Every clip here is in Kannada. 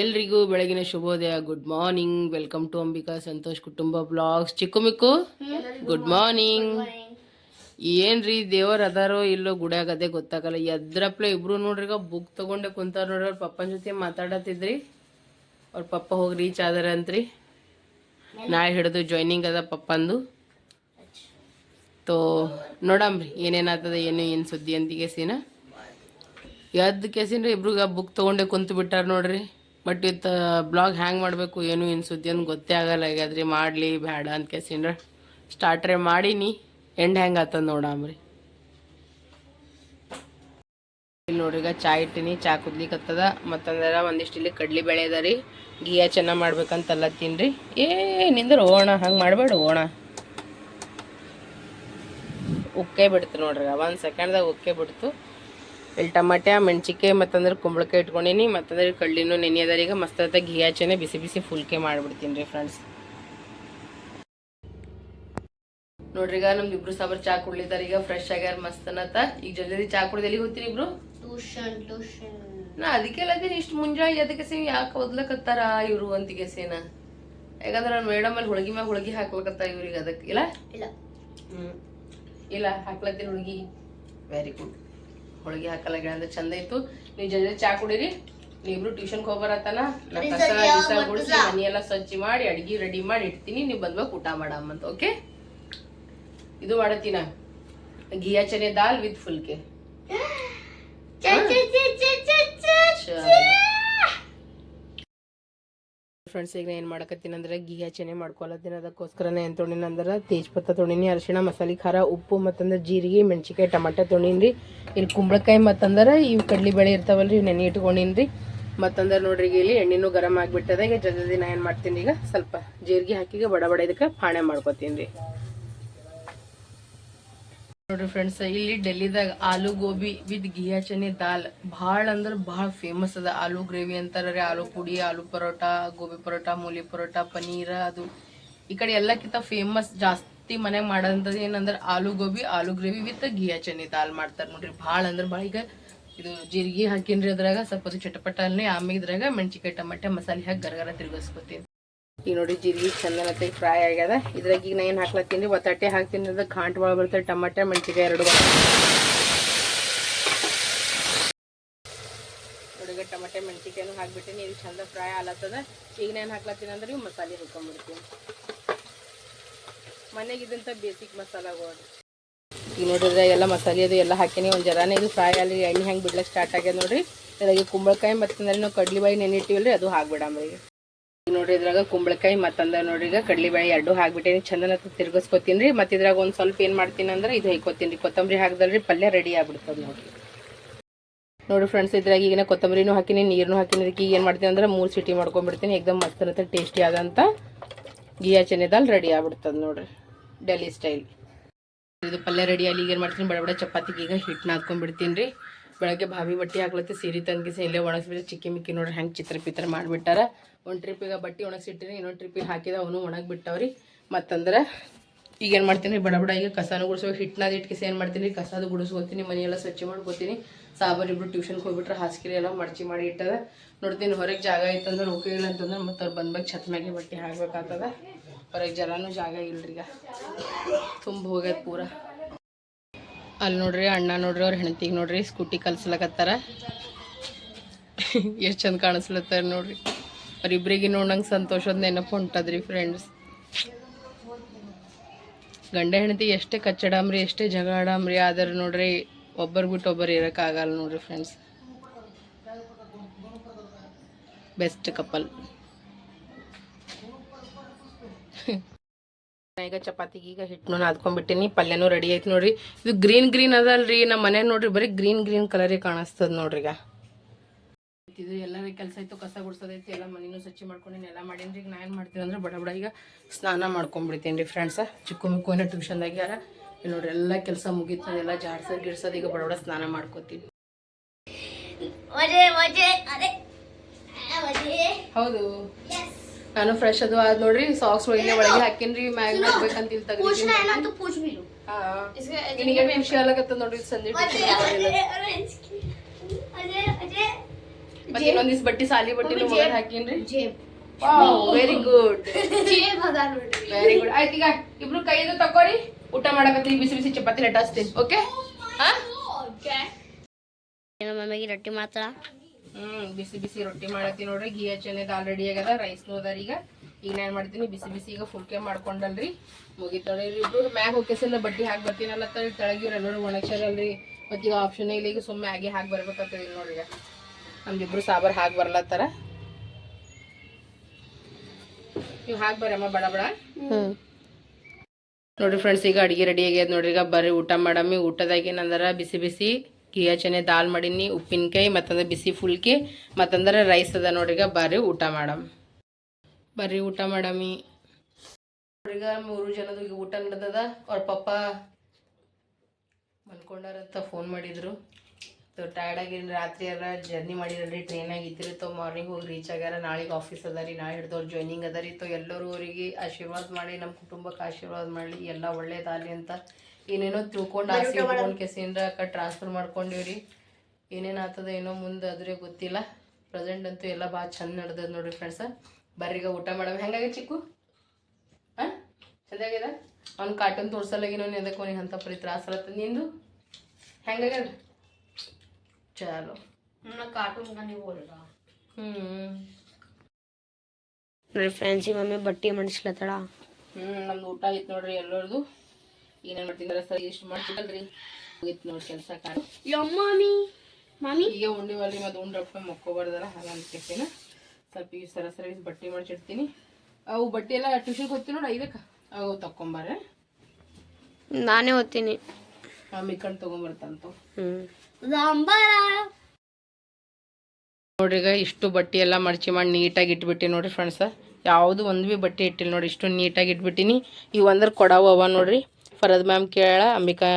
ಎಲ್ರಿಗೂ ಬೆಳಗಿನ ಶುಭೋದಯ. Good morning welcome to Ambika Santosh ಕುಟುಂಬ vlogs Chikku Mikku good morning ಏನ್ರಿ ದೇವರ ಅದಾರೋ ಇಲ್ಲೋ ಗುಡ್ಯಾಗ ಅದೇ ಗೊತ್ತಾಗಲ್ಲ. ಎದ್ರಪ್ಲೆ ಇಬ್ರು ನೋಡ್ರಿ, ಈಗ ಬುಕ್ ತಗೊಂಡೆ ಕುಂತಾರ ನೋಡ್ರಿ, ಅವ್ರ ಪಪ್ಪನ ಜೊತೆ ಮಾತಾಡತ್ತಿದ್ರಿ. ಅವ್ರ ಪಪ್ಪ ಹೋಗಿ ರೀಚ್ ಆದಾರ ಅಂತ್ರಿ. ನಾಳೆ ಹಿಡಿದು ಜಾಯ್ನಿಂಗ್ ಅದ ಪಪ್ಪಂದು. ತೋ ನೋಡಂಬ್ರಿ ಏನೇನಾಗ್ತದ ಏನು ಏನು ಸುದ್ದಿ ಅಂತ ಕೇಸಿನ. ಎದ್ದು ಕೇಸಿನ್ರಿ ಇಬ್ರಿಗೆ ಬುಕ್ ತಗೊಂಡೆ ಕುಂತು ಬಿಟ್ಟಾರ ನೋಡ್ರಿ. ಬಟ್ ಇತ್ತ ಬ್ಲಾಗ್ ಹ್ಯಾಂಗ್ ಮಾಡಬೇಕು, ಏನು ಏನು ಸುದ್ದಿ ಅಂತ ಗೊತ್ತೇ ಆಗಲ್ಲ. ಹೇಗಾದ್ರಿ ಮಾಡಲಿ ಬೇಡ ಅಂತ ಕೇಸಿನ್ರ ಸ್ಟಾರ್ಟ್ರೆ ಮಾಡೀನಿ ಎಂಡ್ ಹೆಂಗೆ ಆತದ ನೋಡಾಮ್ರಿ ಇಲ್ಲಿ ನೋಡ್ರಿ ಈಗ ಚಾ ಇಟ್ಟಿನಿ, ಚಾ ಕುದ್ಲಿಕ್ಕತ್ತದ ಮತ್ತಂದ್ರೆ ಒಂದಿಷ್ಟು ಇಲ್ಲಿ ಕಡ್ಲಿ ಬೆಳೆ ಅದ ರೀ. ಗೀಯ ಚೆನ್ನಾಗಿ ಮಾಡ್ಬೇಕಂತಲ್ಲ ತಿನ್ರಿ. ಏ ಓಣ, ಹಂಗೆ ಮಾಡಬೇಡ ಓಣ. ಉಕ್ಕೇ ಬಿಡ್ತು ನೋಡ್ರಿ, ಒಂದು ಸೆಕೆಂಡ್ದಾಗ ಉಕ್ಕೇ ಬಿಡ್ತು. ಇಲ್ಲಿ ಟಮಾಟೆ ಮೆಣಸಿನ್ಕಾಯಿ ಮತ್ತಂದ್ರೆ ಕುಂಬಳಕಾಯಿ ಇಟ್ಕೊಂಡೀನಿ. ಮತ್ತಂದ್ರೆ ಕಳ್ಳಿನೂ ನೆನೆ ಅದಾರ. ಈಗ ಮಸ್ತ್ ಘೀ ಹಚ್ಚನೆ ಬಿಸಿ ಬಿಸಿ ಫುಲ್ಕೆ ಮಾಡ್ಬಿಡ್ತೀನಿ ರೀ ಫ್ರೆಂಡ್ಸ್ ನೋಡ್ರಿ ಈಗ ನಮ್ದು ಇಬ್ರು ಸಾಬರ್ ಚಾ ಕುಡ್ಲಿದಾರ. ಈಗ ಫ್ರೆಶ್ ಆಗ್ಯಾರ ಮಸ್ತ್ ಅನ್ನತ್ತ. ಈಗ ಜಲ್ದಿ ಚಾ ಕುಡ್ದು ಎಲ್ಲಿ ಹೋಗ್ತೀರಿ ಇಬ್ರು? ನಾ ಅದಕ್ಕೆ ಅಲ್ಲದೀನಿ ಇಷ್ಟು ಮುಂಜಾನೆ ಅದಕ್ಕೆ ಸೇಮ್ ಯಾಕೆ ಓದ್ಲಕತ್ತಾರ ಇವ್ರು ಅಂತಿಗೆ ಸೇನ? ಯಾಕಂದ್ರೆ ನಾನು ಮೇಡಮ್ ಅಲ್ಲಿ ಹುಳಗಿ ಮ್ಯಾಗ ಹುಳಗಿ ಹಾಕ್ಲಕತ್ತಾರ ಇವ್ರಿಗೆ ಅದಕ್ಕೆ ಇಲ್ಲ? ಇಲ್ಲ. ಹ್ಮ್. ಇಲ್ಲ ಹಾಕ್ಲತ್ತೀನಿ ಹುಡುಗಿ. ವೆರಿ ಗುಡ್ ಹೋಳಿಗೆ ಹಾಕಲ್ಲ ಗಿಡ ಅಂದ್ರೆ ಚಂದ ಇತ್ತು. ನೀವು ಜನ ಚಾ ಕುಡೀರಿ. ನೀವು ಟ್ಯೂಷನ್ಗೆ ಹೋಗ್ಬರತ್ತಾನ ನಾ ಕಸ ಗಿಸ ಗುಡಿಸಿ ಮನೆಯೆಲ್ಲ ಸ್ವಚ್ಛ ಮಾಡಿ ಅಡ್ಗಿ ರೆಡಿ ಮಾಡಿ ಇಡ್ತೀನಿ. ನೀವು ಬಂದ್ಬೇಕು ಊಟ ಮಾಡಮ್ಮ ಅಂತ ಓಕೆ? ಇದು ಮಾಡತ್ತೀನ? ಘಿಯಾ ಚನೆ ದಾಲ್ ವಿತ್ ಫುಲ್ಕೆ. ಫ್ರೆಂಡ್ಸ್ ಈಗ ಏನು ಮಾಡಕತ್ತೀನಿ ಅಂದ್ರೆ ಗೀ ಹಚ್ಚನೆ ಮಾಡ್ಕೊಳತ್ತೀನಿ ಅದಕ್ಕೋಸ್ಕರನೇ ಏನು ತೊಗೊಂಡಿನಿ ಅಂದ್ರೆ ತೇಜ್ಪತ್ತ ತೊಗೊಂಡಿನಿ ಅರಿಶಿಣ, ಮಸಾಲೆ, ಖಾರ, ಉಪ್ಪು, ಮತ್ತಂದ್ರೆ ಜೀರಿಗೆ ಮೆಣಸಿಕಾಯಿ ಟಮಾಟ ತೊಗೊಂಡಿನಿ ರೀ ಇಲ್ಲಿ ಕುಂಬಳಕಾಯಿ ಮತ್ತಂದ್ರೆ ಇವು ಕಡ್ಲಿ ಬೇಳೆ ಇರ್ತಾವಲ್ಲ ರೀ ನೆನೆ ಇಟ್ಕೊಂಡಿನಿ ರೀ ಮತ್ತಂದ್ರೆ ನೋಡ್ರಿ ಈಗ ಇಲ್ಲಿ ಎಣ್ಣೆನೂ ಗರಮ್ ಆಗಿಬಿಟ್ಟದಾಗ ಈಗ ಜಲ್ದಿ ನಾ ಏನು ಮಾಡ್ತೀನಿ ಈಗ ಸ್ವಲ್ಪ ಜೀರಿಗೆ ಹಾಕಿ ಈಗ ಬಡ ಬಡ ಇದಕ್ಕೆ ಪಾಣೆ ಮಾಡ್ಕೊತೀನಿ ರೀ ನೋಡ್ರಿ ಫ್ರೆಂಡ್ಸ್ ಇಲ್ಲಿ ಡೆಲ್ಲಿದಾಗ ಆಲೂ ಗೋಬಿ ವಿತ್ ಗಿಯಾ ದಾಲ್. ಭಾಳ ಅಂದ್ರೆ ಭಾಳ ಫೇಮಸ್ ಅದ ಆಲೂ ಗ್ರೇವಿ ಅಂತಾರ ಆಲೂ ಪುಡಿ, ಆಲೂ ಪರೋಟ, ಗೋಬಿ ಪರೋಟ, ಮೂಲಿ ಪರೋಟ, ಪನೀರ್, ಅದು. ಈ ಕಡೆ ಎಲ್ಲಕ್ಕಿಂತ ಫೇಮಸ್ ಜಾಸ್ತಿ ಮನೆಗೆ ಮಾಡೋದಂಥದ್ದು ಏನಂದ್ರೆ ಆಲೂ ಗೋಬಿ, ಆಲೂ ಗ್ರೇವಿ ವಿತ್ ಗಿಯಾ ಚನೆ ದಾಲ್ ಮಾಡ್ತಾರೆ ನೋಡ್ರಿ. ಭಾಳ ಅಂದ್ರೆ ಭಾಳ ಈಗ ಇದು ಜೀರಿಗೆ ಹಾಕಿನ್ರಿ ಅದ್ರಾಗ. ಸ್ವಲ್ಪ ಚಟಪಟ ಅಲ್ಲಿ ಆಮೇಲೆ ಇದ್ರಾಗ ಮೆಣಸಿಕಾಯಿ ಟಮಾಟೆ, ಮಸಾಲೆ ಹಾಕಿ ಗರಗರ ತಿರ್ಗಿಸ್ಕೊತೀನಿ. ಈಗ ನೋಡಿ ಜೀರಿಗೆ ಚಂದನತ್ತೆ ಫ್ರೈ ಆಗ್ಯದ. ಇದ್ರಾಗ ಈಗ ನಾ ಏನು ಹಾಕ್ಲತ್ತೀನಿ? ಒತ್ತಟ್ಟೆ ಹಾಕ್ತೀನಿ. ಅಂದ್ರೆ ಘಾಂಟ್ ಒಳಗೆ ಬರ್ತದೆ, ಟಮಾಟೆ ಮೆಣಸಿಕಾಯಿ ಎರಡು ನೋಡಿ ಈಗ ಟಮಾಟೆ ಮೆಣಸಿಕಾಯಿನೂ ಹಾಕ್ಬಿಟ್ಟಿನಿ. ಇದು ಚಂದ ಫ್ರೈ ಆಲತ್ತದ ಈಗ ನಾನು ಹಾಕ್ಲತ್ತೀನಿ ಅಂದ್ರೆ ಇವು ಮಸಾಲೆ ಹಾಕೊಂಡ್ಬಿಡ್ತೀನಿ ಇದಂಥ ಬೇಸಿಕ್ ಮಸಾಲಗಳು ಈಗ ನೋಡಿದ್ರೆ ಎಲ್ಲ ಮಸಾಲೆ ಅದು ಎಲ್ಲ ಹಾಕಿನಿ ಒಂದು ಜರಾನೇ ಇದು ಫ್ರೈ ಆಗಲಿ ಎಣ್ಣೆ ಹೆಂಗೆ ಬಿಡ್ಲಕ್ಕೆ ಸ್ಟಾರ್ಟ್ ಆಗ್ಯದ ನೋಡಿರಿ. ಇದ್ರಾಗ ಕುಂಬಳಕಾಯಿ ಮತ್ತೆ ನಾವು ಕಡ್ಲಿ ಬಾಯಿ ನೆನಿಟ್ಟಿವಲ್ರಿ ಅದು ಹಾಕ್ಬಿಡಮ್ರಿ ಈಗ ಈಗ ನೋಡ್ರಿ, ಇದ್ರಾಗ ಕುಂಬಳಕಾಯಿ ಮತ್ತಂದ ನೋಡ್ರಿ, ಈಗ ಕಡ್ಲಿಬೇಳೆ ಎರಡು ಹಾಕ್ಬಿಟ್ಟೇನಿ. ಚಂದನ ತಿರ್ಗಿಸ್ಕೊತೀನಿ. ರೀ ಮತ್ತು ಇದ್ರಾಗ ಒಂದು ಸ್ವಲ್ಪ ಏನು ಮಾಡ್ತೀನಿ ಅಂದ್ರೆ ಇದು ಹೈಕೋತೀನಿ ರೀ ಕೊತ್ತಂಬರಿ ಹಾಕ್ದಲ್ರಿ ಪಲ್ಯ ರೆಡಿ ಆಗ್ಬಿಡ್ತದೆ ನೋಡ್ರಿ. ನೋಡಿ ಫ್ರೆಂಡ್ಸ್ ಇದ್ರಾಗ ಈಗ ಕೊತ್ತಂಬರಿನೂ ಹಾಕಿನಿ ನೀರನ್ನು ಹಾಕಿನಿ. ಈಗ ಏನು ಮಾಡ್ತೀನಿ ಅಂದ್ರೆ ಮೂರು ಸಿಟಿ ಮಾಡ್ಕೊಂಡ್ಬಿಡ್ತೀನಿ. ಏಕ್ದಮ್ ಮಸ್ತ್ ಇರುತ್ತೆ ಟೇಸ್ಟಿ ಆದಂಥ ಗಿಯಾ ಚೆನ್ನೆದಾಲ್ ರೆಡಿ ಆಗ್ಬಿಡ್ತದೆ ನೋಡ್ರಿ ಡೆಲ್ಲಿ ಸ್ಟೈಲ್ ಇದು ಪಲ್ಯ ರೆಡಿ ಈಗ ಏನು ಮಾಡ್ತೀನಿ, ಬಡ ಬಡ ಚಪಾತಿಗೆ ಈಗ ಹಿಟ್ಟು ನಾದ್ಕೊಂಡ್ಬಿಡ್ತೀನಿ ರೀ. ಬೆಳಗ್ಗೆ ಭಾವಿ ಬಟ್ಟೆ ಹಾಕ್ಲತ್ತಿ, ಸೀರೆ ತಂಗಿಸಿ ಇಲ್ಲೇ ಒಣಗಿಸ್ಬಿಟ್ಟು ಚಿಕ್ಕಿ ಮಿಕ್ಕಿ ನೋಡ್ರಿ ಹೆಂಗೆ ಚಿತ್ರ ಪಿತ್ರ ಮಾಡಿಬಿಟ್ಟಾರ. ಒಂದು ಟ್ರಿಪ್ಪಿಗೆ ಬಟ್ಟೆ ಒಣಗಿಸಿಟ್ಟಿನಿ ಇನ್ನೊಂದು ಟ್ರಿಪ್ಪಿಗೆ ಹಾಕಿದ ಅವನು ಒಣಗಿಬಿಟ್ಟವ್ರಿ. ಮತ್ತಂದ್ರೆ ಈಗ ಏನು ಮಾಡ್ತೀನಿ, ಬಡ ಬಡ ಈಗ ಕಸನೂ ಗುಡಿಸೋ ಹಿಟ್ಟನಾದ ಇಟ್ಕಿಸಿ ಏನು ಮಾಡ್ತೀನಿ ಕಸದು ಗುಡಿಸ್ಕೊತೀನಿ, ಮನೆಯೆಲ್ಲ ಸ್ವಚ್ಛ ಮಾಡ್ಕೊತೀನಿ. ಇಬ್ಬರು ಟ್ಯೂಷನ್ಗೆ ಹೋಗ್ಬಿಟ್ರೆ ಹಾಸಿಗೆ ಎಲ್ಲ ಮಡ್ಚಿ ಮಾಡಿ ಇಟ್ಟದ. ನೋಡ್ತೀನಿ ಹೊರಗೆ ಜಾಗ ಐತಂದ್ರೆ ಓಕೆ ಇಲ್ಲ ಅಂತಂದ್ರೆ ಮತ್ತೆ ಅವ್ರು ಬಂದ್ಬಾಗ ಛತ್ ಮ್ಯಾಗೆ ಬಟ್ಟೆ ಹಾಕ್ಬೇಕಾಗ್ತದ. ಹೊರಗೆ ಜರಾನು ಜಾಗ ಇಲ್ರಿ ಈಗ ತುಂಬ ಹೋಗ್ಯದ ಪೂರ. ಅಲ್ಲಿ ನೋಡ್ರಿ, ಅಣ್ಣ ನೋಡ್ರಿ, ಅವ್ರ ಹೆಣ್ತಿಗೆ ನೋಡ್ರಿ, ಸ್ಕೂಟಿ ಕಲ್ಸ್ಲಕತ್ತಾರ. ಎಷ್ಟು ಚಂದ ಕಾಣಿಸ್ಲತ್ತಾರ ನೋಡ್ರಿ. ಅವ್ರಿಬ್ರಿಗೆ ನೋಡಂಗೆ ಸಂತೋಷದ ನೆನಪು ಹೊಂಟದ್ರಿ ಫ್ರೆಂಡ್ಸ್ ಗಂಡ ಹೆಂಡತಿ ಎಷ್ಟೇ ಕಚ್ಚಡಾಮ್ರಿ, ಎಷ್ಟೇ ಜಗಾಡಾಮ್ರಿ ಆದ್ರೆ ನೋಡ್ರಿ ಒಬ್ಬರು ಬಿಟ್ಟು ಒಬ್ಬರು ಇರೋಕ್ಕಾಗಲ್ಲ ನೋಡ್ರಿ ಫ್ರೆಂಡ್ಸ್ ಬೆಸ್ಟ್ ಕಪಲ್ ಈಗ ಚಪಾತಿಗೆ ಈಗ ಹಿಟ್ಟು ನಾದ್ಕೊಂಡ್ಬಿಟ್ಟಿನಿ ಪಲ್ಯನೂ ರೆಡಿ ಆಯ್ತು ನೋಡ್ರಿ. ಇದು ಗ್ರೀನ್ ಗ್ರೀನ್ ಅದಲ್ರಿ ನಮ್ಮ ಮನೆ ನೋಡ್ರಿ ಬರೀ ಗ್ರೀನ್ ಗ್ರೀನ್ ಕಲರೇ ಕಾಣಿಸ್ತದ ನೋಡ್ರಿ ಈಗ. ಇದು ಎಲ್ಲರ ಕೆಲಸ ಆಯ್ತು ಕಸ ಗುಡ್ಸೋದೈತಿ ಎಲ್ಲ ಮನೆನೂ ಸ್ವಚ್ಛ ಮಾಡ್ಕೊಂಡಿನಿ ಎಲ್ಲ ಮಾಡೀನಿ ಈಗ ನಾ ಏನು ಮಾಡ್ತೀನಿ ಅಂದ್ರೆ ಬಡ ಬಡ ಈಗ ಸ್ನಾನ ಮಾಡ್ಕೊಂಡ್ಬಿಡ್ತೀನಿ ರೀ ಫ್ರೆಂಡ್ಸ ಚಿಕ್ಕ ಮಿಕ್ಕು ಏನೋ ಟ್ಯೂಷನ್ದಾಗ ಯಾರ? ನೋಡ್ರಿ ಎಲ್ಲ ಕೆಲಸ ಮುಗೀತು ಎಲ್ಲ ಜಾಡ್ಸೋದು ಗಿಡ್ಸೋದು ಈಗ ಬಡ ಬಡ ಸ್ನಾನ ಮಾಡ್ಕೋತೀನಿ ಹೌದು. ನಾನು ಫ್ರೆಶ್ ಅದು ಆದ್ ನೋಡ್ರಿ ಸಾಕ್ಸ್ ಒಳಗೆ ಒಳಗೆ ಹಾಕಿನ್ರಿ ಮ್ಯಾಗ್ ಹಾಕ್ಬೇಕಂತ ಇಲ್ಲಿ ತೆಗ್ದಿದ್ದೀನಿ. ನಿನಗೆ ಖುಷಿ ಆಗಕತ್ತ ನೋಡ್ರಿ ಸಂಜೆ ಮತ್ತೆ ಇನ್ನೊಂದ್ ದಿವ್ಸ ಬಟ್ಟಿ ಸಾಲಿ ಬಟ್ಟಿ ಒಳಗೆ ಹಾಕಿನ್ರಿ. ವೆರಿ ಗುಡ್ ವೆರಿ ಗುಡ್ ಆಯ್ತು ಈಗ ಇಬ್ರು ಕೈಯಿಂದ ತಕೋರಿ ಊಟ ಮಾಡಕತ್ತೀವಿ ಬಿಸಿ ಬಿಸಿ ಚಪಾತಿ ಲಟಾಸ್ತೀನಿ ಓಕೆ ಹಾ? ಓಕೆ ನಮ್ಮ ಮಮ್ಮಿಗೆ ರೊಟ್ಟಿ ಮಾತ್ರ ಹ್ಮ್ ಬಿಸಿ ಬಿಸಿ ರೊಟ್ಟಿ ಮಾಡತ್ತೀನಿ ನೋಡ್ರಿ. ಗೀ ಹಚ್ಚನೆ ಆಲ್ರೆಡಿ ಆಗದ ಆಗ್ಯದ ರೈಸ್ ಅದಾರ ಈಗ. ಈಗ ನಾನು ಮಾಡ್ತೀನಿ ಬಿಸಿ ಬಿಸಿ ಈಗ ಫುಲ್ಕೆ ಮಾಡ್ಕೊಂಡಲ್ರಿ. ಮುಗಿತಾಳೆ ಇಬ್ರು ಮ್ಯಾಗ ಹೋಗ್ಕೆಸಲ್ಲ ಬಡ್ಡಿ ಹಾಕಿ ಬರ್ತೀನಲ್ಲ ತೆಳಗಿರ ಎಲ್ಲರೂ ಒಣಗ್ಸಲ್ರಿ ಮತ್ತೆ ಈಗ ಆಪ್ಷನ್ ಇಲ್ಲ ಈಗ ಸುಮ್ಮನೆ ಆಗಿ ಹಾಕಿ ಬರ್ಬೇಕಾಗ್ತದ ನೋಡ್ರಿ ಈಗ. ನಮ್ದಿಬ್ರು ಸಾಬಾರ್ ಹಾಕಿ ಬರ್ಲತ್ತಾರ. ನೀವು ಹಾಕಿ ಬರಮ್ಮ ಬಡ ಬಡ. ಹ್ಮ್. ನೋಡ್ರಿ ಫ್ರೆಂಡ್ಸ್ ಈಗ ಅಡಿಗೆ ರೆಡಿ ಆಗ್ಯದ ನೋಡ್ರಿ. ಈಗ ಬರ್ರಿ ಊಟ ಮಾಡಮ್ಮಿ. ಊಟದಾಗ ಏನಂದ್ರ? ಬಿಸಿ ಕಿಯಚನೆ, ದಾಲ್ ಮಾಡೀನಿ, ಉಪ್ಪಿನಕಾಯಿ ಮತ್ತಂದ್ರೆ ಬಿಸಿ ಫುಲ್ಕಿ, ಮತ್ತಂದ್ರೆ ರೈಸ್ ಅದ ನೋಡಿಗ ಬರ್ರಿ ಊಟ ಮಾಡಮ್. ಬರ್ರಿ ಊಟ ಮಾಡಮಿ. ನೋಡ್ರಿಗ ಮೂರು ಜನದ ಈಗ ಊಟ ನಡೆದದ. ಅವ್ರ ಪಪ್ಪ ಮಲ್ಕೊಂಡಾರಂತ ಫೋನ್ ಮಾಡಿದ್ರು. ಟಯರ್ಡ್ ಆಗಿರಿ ರಾತ್ರಿ ಎಲ್ಲ ಜರ್ನಿ ಮಾಡಿರಲ್ರಿ ಟ್ರೈನಾಗ ಆಗಿದ್ದಿರಿ ತೊ ಮಾರ್ನಿಂಗ್ ಹೋಗಿ ರೀಚ್ ಆಗ್ಯಾರ. ನಾಳೆಗೆ ಆಫೀಸ್ ಅದ ರೀ. ನಾಳೆ ಹಿಡ್ದವ್ರು ಜಾಯ್ನಿಂಗ್ ಅದ ರೀ. ತೊ ಎಲ್ಲರೂ ಅವರಿಗೆ ಆಶೀರ್ವಾದ ಮಾಡಿ ನಮ್ಮ ಕುಟುಂಬಕ್ಕೆ ಆಶೀರ್ವಾದ ಮಾಡಲಿ. ಎಲ್ಲ ಒಳ್ಳೇದಾಗಲಿ ಅಂತ ಏನೇನೋ ತಿಳ್ಕೊಂಡು ಆಸೆ ಇಟ್ಕೊಂಡು ಕೆಸಿಂದ ಅಕ್ಕ ಟ್ರಾನ್ಸ್ಫರ್ ಮಾಡ್ಕೊಂಡಿವ್ರಿ ಏನೇನು ಆಗ್ತದ ಏನೋ ಮುಂದೆ ಅದ್ರೆ ಗೊತ್ತಿಲ್ಲ. ಪ್ರೆಸೆಂಟ್ ಅಂತೂ ಎಲ್ಲ ಭಾಳ ಚಂದ ನಡೆದದ ನೋಡ್ರಿ ಫ್ರೆಂಡ್ಸ ಬರ್ರೀಗ ಊಟ ಮಾಡಮ್. ಹೆಂಗಾಗ ಚಿಕ್ಕು? ಹಾಂ? ಚಂದಾಗ್ಯದ ಅವ್ನು ಕಾರ್ಟೂನ್ ತೋರ್ಸಲ್ಲಾಗಿನೋ ಎದಕ್ಕೆ ಅವ್ನಿಗೆ ಅಂತ ಪರಿ ತ್ರಾಸ ನಿಂದು? ಹೆಂಗಾಗ್ಯದ? ಚಲೋ. ಕಾರ್ಟೂನ್ ನೀವು रहा ಹ್ಞೂ ಫ್ರೆಂಡ್ಸ್ ಈ ಮಮ್ಮಿ ಬಟ್ಟಿ ಮಡಿಸ್ಲತ್ತಳ ಹ್ಞೂ ನಮ್ದು ಊಟ ಆಯ್ತು ನೋಡ್ರಿ ಎಲ್ಲರದು. ಏನೇನು ಮಾಡ್ತಿದ್ದಾರೆ ಸರ್ ಇಷ್ಟು ಮಾಡ್ತಿದ್ದಲ್ರಿ ಹೋಗಿತ್ತು ನೋಡಿ ಕೆಲಸ ಕಾಣ ಯಮ್ಮಿ ಮಮ್ಮಿ ಈಗ ಉಂಡಿವಲ್ರಿ ಮತ್ತೆ ಉಂಡ್ರಪ್ಪ ಮಕ್ಕೋಬಾರ್ದಲ್ಲ ಹಾಗಂತ ಕೆಸಿನ ಸ್ವಲ್ಪ ಈ ಸರ ಸರ್ವಿಸ್ ಬಟ್ಟೆ ಮಾಡಿಸಿಡ್ತೀನಿ ಅವು ಬಟ್ಟೆ ಎಲ್ಲ ಟ್ಯೂಷನ್ಗೆ ಹೋಗ್ತೀನಿ ನೋಡಿ ಐದಕ್ಕೆ. ಅವು ತಕೊಂಬಾರೆ ನಾನೇ ಓದ್ತೀನಿ. ಮಿಕ್ಕಂಡು ತೊಗೊಂಬರ್ತಂತು ಹ್ಮ್. ನೋಡ್ರಿ ಈಗ ಇಷ್ಟು ಬಟ್ಟೆ ಎಲ್ಲ ಮಡಚಿ ಮಾಡಿ ನೀಟಾಗಿ ಇಟ್ಬಿಟ್ಟಿ ನೋಡ್ರಿ ಫ್ರೆಂಡ್ಸ ಯಾವುದು ಒಂದು ಭೀ ಬಟ್ಟೆ ಇಟ್ಟಿಲ್ಲ ನೋಡಿ ಇಷ್ಟು ನೀಟಾಗಿ ಇಟ್ಬಿಟ್ಟಿನಿ. ಇವು ಅಂದ್ರೆ ಕೊಡವು ಅವ ನೋಡ್ರಿ. ಫರದ್ ಮ್ಯಾಮ್ ಕೇಳ ಅಂಬಿಕಾ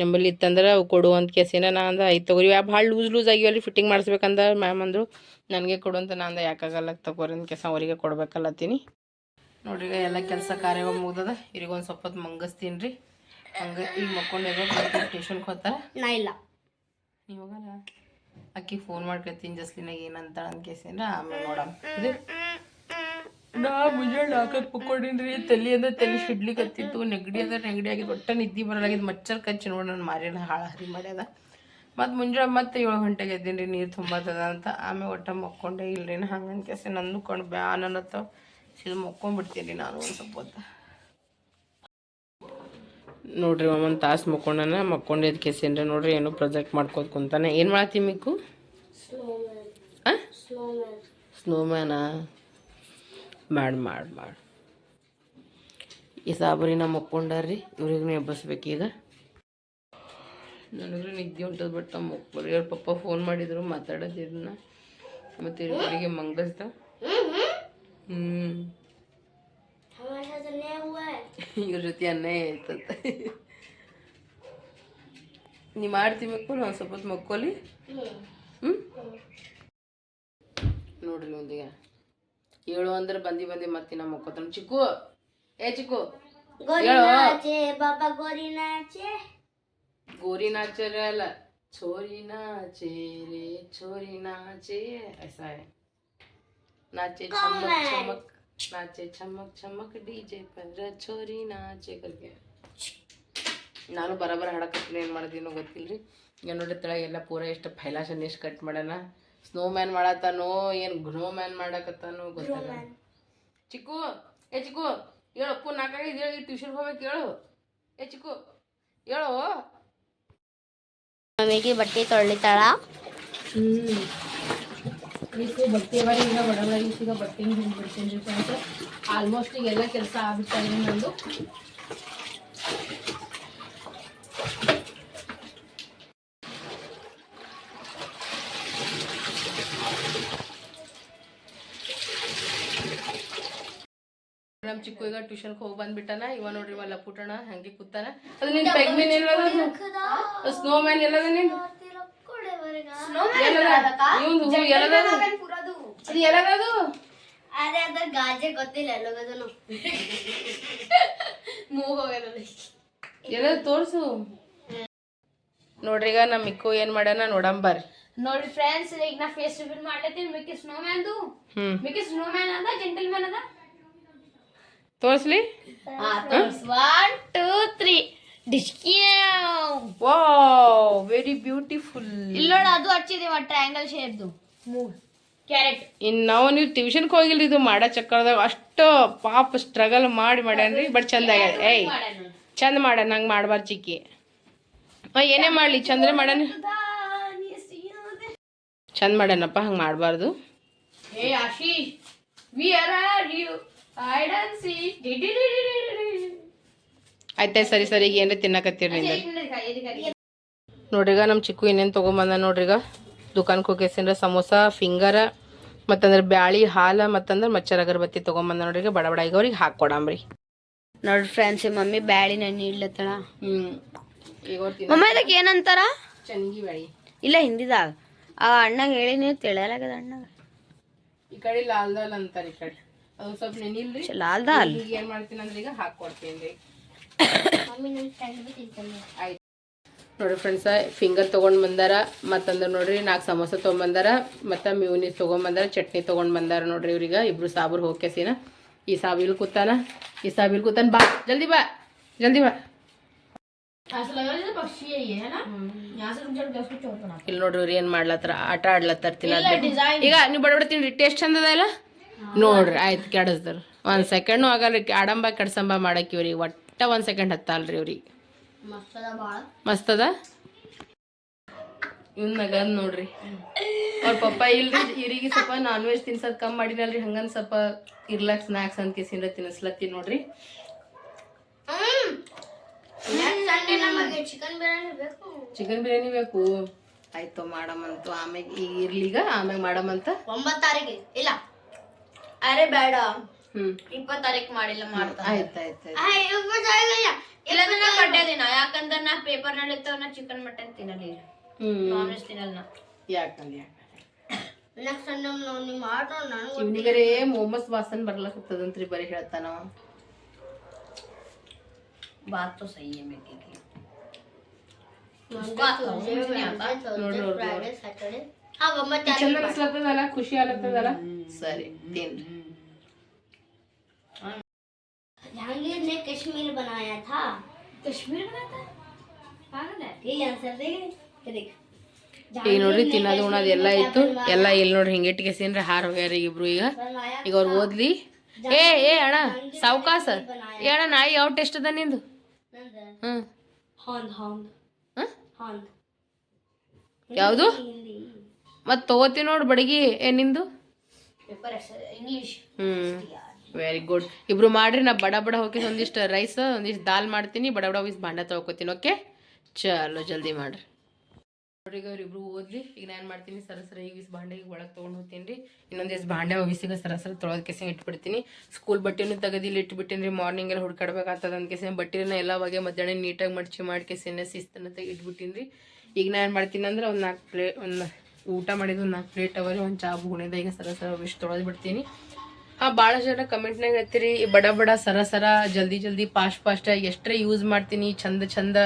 ನಂಬಲ್ಲಿ ಇತ್ತಂದ್ರೆ ಅವು ಕೊಡು ಅಂತ ಕೇಸಿನ ನಾ ಅಂದ ಆಯ್ತು ತಗೋರಿ. ಯಾವ ಭಾಳ ಲೂಸ್ ಲೂಸ್ ಆಗಿವಲ್ಲಿ ಫಿಟ್ಟಿಂಗ್ ಮಾಡಿಸ್ಬೇಕಂದ ಮ್ಯಾಮ್ ಅಂದರು. ನನಗೆ ಕೊಡು ಅಂತ ನಾನು ಯಾಕಾಗಲ್ಲ ತಗೋರಿ ಅಂತ ಕೇಸ ಅವರಿಗೆ ಕೊಡ್ಬೇಕಲ್ಲತ್ತೀನಿ. ನೋಡ್ರಿ ಈಗ ಎಲ್ಲ ಕೆಲಸ ಕಾರ್ಯ ಮುಗ್ದದ. ಇವ್ರಿಗೆ ಒಂದು ಸ್ವಲ್ಪ ಹೊತ್ತು ಮಂಗಸ್ತೀನಿ ರೀ. ಹಂಗೆ ಈಗ ಮಕ್ಕೊಂಡು ಟ್ಯೂಷನ್ಗೆ ಹೋಗ್ತಾರೆ ನಾ ಇಲ್ಲ. ಹೋಗಲ್ಲ ಅಕ್ಕಿ ಫೋನ್ ಮಾಡ್ಕೊತೀನಿ ಜಸ್ಲಿನಾಗ ಏನಂತ ಅನ್ಕೇಸಿಂದ್ರ ಆಮೇಲೆ ನೋಡಮ್. ನಾ ಮುಂಜಾನೆ ಹಾಕಕ್ ಪಕ್ಕೊಂಡಿನ್ರಿ, ತಲೆ ಅಂದ್ರೆ ತಲೆ ಸಿಡ್ಲಿಕತ್ತಿತ್ತು ನೆಗಡಿ ಅಂದ್ರೆ ನೆಗಡಿ ಆಗಿದ್ದು ಒಟ್ಟ ನಿದ್ದೆ ಬರಲಾಗಿದ್ದು ಮಚ್ಚರ್ ಕಚ್ಚಿ ನೋಡಿ ನನ್ನ ಮಾರಿನ ಹಾಳ ಹರಿ ಮಾಡ್ಯದ. ಮತ್ತು ಮುಂಜಾನೆ ಮತ್ತೆ ಏಳು ಗಂಟೆಗೆ ಎದ್ದೀನಿ ರೀ ನೀರು ತುಂಬತ್ತದ ಅಂತ. ಆಮೇಲೆ ಒಟ್ಟ ಮಕ್ಕೊಂಡೆ, ಇಲ್ರಿ ಹಂಗೆ ಅನ್ಕೇಸಿ ನಂದು ಕೊಂಡು ಬ್ಯಾನ್ ಅನ್ನತ್ತ ಸಿದು ಮಕ್ಕೊಂಡ್ಬಿಡ್ತೀನಿ ನಾನು ಒಂದು ಸ್ವಲ್ಪ ನೋಡ್ರಿ ಒಂದು ತಾಸು ಮಕ್ಕೊಂಡನ, ಮಕ್ಕೊಂಡಿದ್ ಕೇಸಿನ್ರಿ ನೋಡ್ರಿ ಏನೋ ಪ್ರೊಜೆಕ್ಟ್ ಮಾಡ್ಕೋತ ಕುಂತಾನೆ. ಏನು ಮಾಡತ್ತಿ ಮಿಕ್ಕು? ಸ್ನೋಮ್ಯಾನ್ ಮಾಡಿ ಮಾಡಿ ಮಾಡಿ. ಈ ಸಾಬರಿನ ಮಕ್ಕೊಂಡಾರ್ರಿ, ಇವ್ರಿಗೂ ಎಬ್ಬಸ್ಬೇಕೀಗ ನನಗೂ ನಿದ್ದೆ ಹೊಂಟದ ಬಟ್ ನಮ್ಮ ಮಕ್ಕಳು ಇವ್ರ ಪಪ್ಪ ಫೋನ್ ಮಾಡಿದ್ರು, ಮಾತಾಡೋದಿದ್ನ. ಮತ್ತು ಇವರಿಗೆ ಮಂಗಸ್ದ ಹ್ಞೂ ಇವ್ರ ಜೊತೆ ಅನ್ಯಾಯ ಆಯ್ತಂತ ನೀವು ಮಾಡ್ತೀವಿ ಮಕ್ಕಳು ಒಂದು ಸ್ವಲ್ಪ ಹೊತ್ತು ಮಕ್ಕೋಲಿ? ಹ್ಞೂ ನೋಡ್ರಿ ಒಂದಿಗೆ. ಏಳು ಅಂದ್ರೆ ಬಂದಿ ಬಂದಿ ಮತ್ತೆ ನಮ್ಮ ಮಕ್ಕೋತಾನ. ಚಿಕ್ಕು ಏ ಚಿಕ್ಕು ಗೋರಿ ನಾಚರೇ ಅಲ್ಲ ಚೋರಿ ನಾಚೆ ರೇ ಚೋರಿ ನಾಚೆ ಐಸಾಯ ನಾಚೆ ಚಮಕ್ ಚಮಕ್ नाचे चमक चमक डीजे पर छोरी नाचे करके ನಾನು ಬರಬರ ಹಾಡಕತ್ತೀನಿ ಏನು ಮಾಡಿದೀನೋ ಗೊತ್ತಿಲ್ರಿ ಈಗ ನೋಡ್ರಿ ತೆಳಗೆಲ್ಲ ಪೂರ ಎಷ್ಟು ಫೈಲಾಸನ್ ಎಷ್ಟು ಕಟ್ ಮಾಡ್ಯಾನ ಸ್ನೋ ಮ್ಯಾನ್ ಮಾಡತ್ತಾನೋ ಏನು ಗ್ನೋ ಮ್ಯಾನ್ ಮಾಡಕತ್ತಾನೋ ಗೊತ್ತಾಗಲ್ಲ ಚಿಕ್ಕು ಏ ಚಿಕ್ಕು ಹೇಳು ಅಪ್ಪು ನಾಲ್ಕಾಗೈದು ಹೇಳಿ ಟ್ಯೂಷನ್ಗೆ ಹೋಗ್ಬೇಕು ಹೇಳು ಏ ಚಿಕ್ಕು ಹೇಳು ಮಮ್ಮಿಗೆ ಬಟ್ಟೆ ತೊಳಿತಾಳ ಈಗ ಬಟ್ಟೆ ಬರೀ ಈಗ ಒಡಗಡೆ ಈಗ ಬಟ್ಟೆ ಬಿಡ್ತೀನಿ ರೀ ಫ್ರೆಂಡ್ಸ್. ಆಲ್ಮೋಸ್ಟ್ ಈಗ ಎಲ್ಲ ಕೆಲಸ ಆಗ್ಬಿಟ್ಟಾಗಿದೆ ನಂದು. ನಮ್ಮ ಚಿಕ್ಕು ಈಗ ಟ್ಯೂಷನ್ಗೆ ಹೋಗಿ ಬಂದ್ಬಿಟ್ಟಾನ. ಇವ ನೋಡ್ರಿ ಮಲ್ಲ ಪುಟ್ಟಣ ಹಂಗೆ ಕೂತಾನ. ಅದು ನಿನ್ ಪೆಗ್ಮಿನ್ ಸ್ನೋ ಮ್ಯಾನ್ ಎಲ್ಲದ ನಿನ್ ಇವಂದು ಹೂ ಎಲ್ಲದ ಅದು ಎಲ್ಲದ ಅದು ಅರೆ ಅದ್ರ ಗಾಜೆ ಗೊತ್ತಿಲ್ಲ ಎಲ್ಲೋಗದನು ಎಲ್ಲ ತೋರ್ಸು. ನೋಡ್ರಿ ಈಗ ನಮ್ಮ ಮಿಕ್ಕು ಏನ್ ಮಾಡ್ಯಾನ ನೋಡಿ ಫ್ರೆಂಡ್ಸ್ ಈಗ ನಾ ಫೇಸ್ ರಿವೀಲ್ ಮಾಡ್ಲತ್ತೀನಿ. ಮಿಕ್ಕಿ ಸ್ನೋ ಮ್ಯಾನ್ ದು ಮಿಕ್ಕಿ ಸ್ನೋ ಮ್ಯಾನ್ ಅದ ಜೆಂಟಲ್ ಮ್ಯಾನ್ ಅದ. ತೋರಿಸ್ಲಿ? One two three very beautiful ಇಲ್ಲ ನೋಡ ಅದು ಹಚ್ಚಿದೀವ ಟ್ರಯಾಂಗಲ್ ಶೇಪ್ದು ಮೂರ್ ಕ್ಯಾರೆಟ್ ಇನ್ನು ನಾವು ನೀವು ಟ್ಯೂಷನ್ಗೆ ಹೋಗಿಲ್ರಿ ಇದು ಮಾಡೋ ಚಕ್ಕರದಾಗ ಅಷ್ಟು ಪಾಪ ಸ್ಟ್ರಗಲ್ ಮಾಡಿ ಮಾಡ್ಯಾನ್ರಿ ಬಟ್ ಚಂದ ಆಗ್ಯದ. ಏಯ್ ಚಂದ ಮಾಡ ಹಂಗೆ ಮಾಡ್ಬಾರ್ದು ಚಿಕ್ಕಿ. ಏನೇ ಮಾಡಲಿ ಚಂದ್ರೆ ಮಾಡ್ಯಾನ ಚಂದ ಮಾಡ್ಯಾನಪ್ಪ ಹಂಗೆ ಮಾಡಬಾರ್ದು. ಏ ಆಶಿ ವಿ ಆರ್ ಆರ್ ಯು ಐ ಡನ್ ಸಿ ಆಯ್ತಾಯ್ತು ಸರಿ ಸರಿ ಈಗ ಏನ್ರಿ ತಿನ್ನಕತ್ತೀರಿ ನಿಂದ ನೋಡ್ರಿ ಈಗ ನಮ್ಮ ಚಿಕ್ಕು ಏನೇನು ತೊಗೊಂಬಂದ ನೋಡ್ರಿಗ. ಈಗ ದುಕಾನ್ಗೆ ಹೋಗ್ಯಸಿಂದ್ರ ಸಮೋಸ ಫಿಂಗರ ಮತ್ತಂದ್ರೆ ಬ್ಯಾಳಿ ಹಾಲು ಮತ್ತಂದ್ರೆ ಮಚ್ಚರ್ ಅಗರಬತ್ತಿ ತೊಗೊಂಬಂದ ನೋಡ್ರಿ ಬಡ ಬಡ ಈಗ ಅವ್ರಿಗೆ ಹಾಕೊಡಂಬ್ರಿ ನೋಡ್ರಿ ಫ್ರೆಂಡ್ಸ್ ಮಮ್ಮಿ ಬ್ಯಾಳಿ ನೆನೆ ಇಡ್ಲತ್ತಳ. ಹ್ಞೂ ಮಮ್ಮ ಇದಕ್ಕೆ ಏನಂತಾರ? ಬ್ಯಾಳಿ. ಇಲ್ಲ ಹಿಂದಿದಾಗ. ಆ ಅಣ್ಣಗೆ ಹೇಳಿ ನೀವು ತಿಳಿಯಲಾಗದ ಅಣ್ಣಗ. ಲಾಲ್ದಾಲ್ ಕಡೆ ಲಾಲ್ ದಾಲ್ ಅಂತಾರೆ ಈ ಕಡೆ. ಅದು ಸ್ವಲ್ಪ ನೆನಿಲ್ರಿ ಲಾಲ್ ದಾಲ್ ಈಗ ಏನ್ ಮಾಡ್ತೀನಿ ಅಂದ್ರೆ ಈಗ ಹಾಕೊಡ್ತೀನಿ ರೀ. ಆಯ್ತು ನೋಡ್ರಿ ಫ್ರೆಂಡ್ಸ ಫಿಂಗರ್ ತೊಗೊಂಡು ಬಂದಾರ ಮತ್ತಂದ್ರೆ ನೋಡ್ರಿ ನಾಲ್ಕು ಸಮೋಸ ತೊಗೊಂಬಂದಾರ ಮತ್ತು ಮ್ಯೂನಿ ತೊಗೊಂಬಂದಾರ ಚಟ್ನಿ ತೊಗೊಂಡು ಬಂದಾರ ನೋಡ್ರಿ ಇವ್ರಿಗೆ ಇಬ್ರು ಸಾಬ್ರು ಹೋಗ್ಕೆಸಿನ ಈ ಸಾಬಿಲ್ ಇಲ್ಲಿ ಕೂತಾನ ಈ ಸಾಬಿಲ್ ಇಲ್ಲಿ ಕೂತಾನ ಬಾ ಜಲ್ದಿ ಬಾ ಜಲ್ದಿ ಬಾ. ಇಲ್ಲಿ ನೋಡ್ರಿ ಇವ್ರು ಏನು ಮಾಡ್ಲತ್ತಾರ ಆಟ ಆಡ್ಲತ್ತಾರ ಈಗ ನೀವು ಬಡ ಬಡ ತಿನ್ರಿ ಟೇಸ್ಟ್ ಚಂದದ ಇಲ್ಲ? ನೋಡ್ರಿ ಆಯ್ತು ಕೆಡಸ್ದಾರ. ಒಂದು ಸೆಕೆಂಡು ಆಗಲ್ರಿ ಆಡಂಬ ಕೆಡ್ಸಂಬ ಮಾಡಕ್ಕೆ ಇವ್ರಿಗೆ ಒಟ್ಟ. ಒಂದು ಸೆಕೆಂಡ್ ಹತ್ತಲ್ರಿ ಇವ್ರಿಗೆ. ಮಸ್ತದ ಮಸ್ತದ? ಇವ್ನ ನಗದ್ ನೋಡ್ರಿ. ಅವ್ರ ಪಪ್ಪ ಇಲ್ರಿ ಇವ್ರಿಗೆ ಸ್ವಲ್ಪ ನಾನ್ ವೆಜ್ ತಿನ್ಸದ್ ಕಮ್ಮಿ ಮಾಡಿನಲ್ರಿ ಹಂಗನ್ ಸ್ವಲ್ಪ ಇರ್ಲಾಕ್ ಸ್ನಾಕ್ಸ್ ಅಂತ ಕೇಸಿಂದ ತಿನ್ನಿಸ್ಲತ್ತಿ ನೋಡ್ರಿ. ಚಿಕನ್ ಬಿರಿಯಾನಿ ಬೇಕು. ಚಿಕನ್ ಬಿರಿಯಾನಿ ಬೇಕು. ಆಯ್ತು ಮಾಡಮಂತು ಆಮ್ಯಾಗ ಈಗ ಇರ್ಲಿಗ ಆಮ್ಯಾಗ ಮಾಡಮಂತ ಒಂಬತ್ತು ತಾರೀಕಿಗೆ ಇಲ್ಲ. ಅರೆ ಬೇಡ. ಇಪ್ಪತ್ ತಾರೀಕು ಮಾಡಿಲ್ಲ ಮಾಡ್ತಾರೆ ಆಯ್ತಾಯ್ತು ಇಲ್ಲಾಂದ್ರೆ ನಾ ಬಡ್ಡೆ ದಿನ ಯಾಕಂದ್ರೆ ನಾ ಪೇಪರ್ ನಡೀತಾವ ನಾ ಚಿಕನ್ ಮಟನ್ ತಿನ್ನಲಿ ನಾನ್ ವೆಜ್ ತಿನ್ನಲ್ಲ ನಾ. ಯಾಕಲ್ಲ ನೆಕ್ಸ್ಟ್ ಟೈಮ್ ನಾವು ನೀವು ಮಾಡೋ ನನಗೆ ಇವನಿಗರೇ ಮೊಮಸ್ ಬರೀ ಹೇಳ್ತಾನ. ಬಾತ್ ತೋ ಸಹಿ ಮೇಕಿ ಕಿ ಖುಷಿ ಆಗ್ಲತ್ತದಲ್ಲ ಸರಿ ತಿನ್ರಿ. जहांगीर ने कश्मीर बनाया था कश्मीर बनाया था पागल है ये आंसर देगा ये देख ಈಗ ನೋಡ್ರಿ ತಿನ್ನೋದು ಉಣೋದು ಎಲ್ಲ ಇತ್ತು ಎಲ್ಲ ಇಲ್ಲಿ ನೋಡ್ರಿ ಹಿಂಗೆ ಇಟ್ಕೆಸಿನ್ರಿ ಹಾರ ಹೋಗ್ಯಾರ ಇಬ್ರು ಈಗ बनाया ಈಗ ಅವ್ರು ಓದ್ಲಿ ಏ ಏ ಅಣ್ಣ ಸಾವ್ಕಾಸ ಏ ಅಣ್ಣ ನಾಯಿ ಯಾವ ಟೆಸ್ಟ್ ಅದ ನಿಂದು ಹ್ಮ್ हॉन्द हॉन्द ಹ್ಮ್? हॉन्द ಯಾವುದು हिंदी ಮತ್ ತಗೋತಿ ನೋಡ್ ಬಡಗಿ ಏ ನಿಂದು पेपर इंग्लिश ಹ್ಮ್ ವೆರಿ ಗುಡ್ ಇಬ್ರು ಮಾಡ್ರಿ ನಾ ಬಡ ಬಡ ಹೋಗಿ ಒಂದಿಷ್ಟು ರೈಸ್ ಒಂದಿಷ್ಟು ದಾಲ್ ಮಾಡ್ತೀನಿ, ಬಡ ಬಡ ಹೋಗಿ ಭಾಂಡ ತೊಳ್ಕೊತೀನಿ ಓಕೆ ಚಲೋ, ಜಲ್ದಿ ಮಾಡ್ರಿ. ನೋಡ್ರಿ ಈಗ ಇಬ್ರು ಓದ್ಲಿ ಈಗ ನಾನು ಮಾಡ್ತೀನಿ ಸರಸರ ಸರ ಈಗ ಇಸ್ ಭಾಂಡೆ ಒಳಗೆ ತೊಗೊಂಡು ಹೋಗ್ತೀನಿ ರೀ. ಇನ್ನೊಂದು ಬಾಂಡೆ ಭಾಂಡೆ ಸರಸರ ಸರ ತೊಳೆದ ಕೆಸ ಇಟ್ಬಿಡ್ತೀನಿ. ಸ್ಕೂಲ್ ಬಟ್ಟೆನೂ ತೆಗೆದಿಲ್ಲ ಇಟ್ಬಿಟ್ಟಿನಿ ರೀ ಮಾರ್ನಿಂಗ್ ಎಲ್ಲ ಹುಡ್ಕಾಡ್ಬೇಕಾಗ್ತದ ಅಂತ ಕೆಸ ಬಟ್ಟೆನ ಎಲ್ಲ ಬಗೆ ಮಧ್ಯಾಹ್ನ ನೀಟಾಗಿ ಮಡ್ಚಿ ಮಾಡಿ ಕೆಸೆನ ಶಿಸ್ತನ್ನ ತೆಗೆ ಇಟ್ಬಿಟ್ಟಿನಿ ರೀ. ಈಗ ನಾನು ಮಾಡ್ತೀನಿ ಅಂದ್ರೆ ಒಂದು ನಾಲ್ಕು ಪ್ಲೇಟ್ ಒಂದು ಊಟ ಮಾಡಿದ್ದು ಒಂದು ನಾಲ್ಕು ಪ್ಲೇಟ್ ಅವರಿ, ಒಂದು ಚಾ ಗುಣದ ಈಗ ಸರಸರ ಸರ ಇಷ್ಟು ತೊಳೆದು ಬಿಡ್ತೀನಿ. ಹಾಂ ಭಾಳ ಜನ ಕಮೆಂಟ್ನಾಗ ಹೇಳ್ತೀರಿ ಬಡ ಬಡ ಸರ ಸರ, ಜಲ್ದಿ ಜಲ್ದಿ ಫಾಸ್ಟ್ ಫಾಸ್ಟ್ ಎಷ್ಟೇ ಯೂಸ್ ಮಾಡ್ತೀನಿ, ಚಂದ ಚಂದ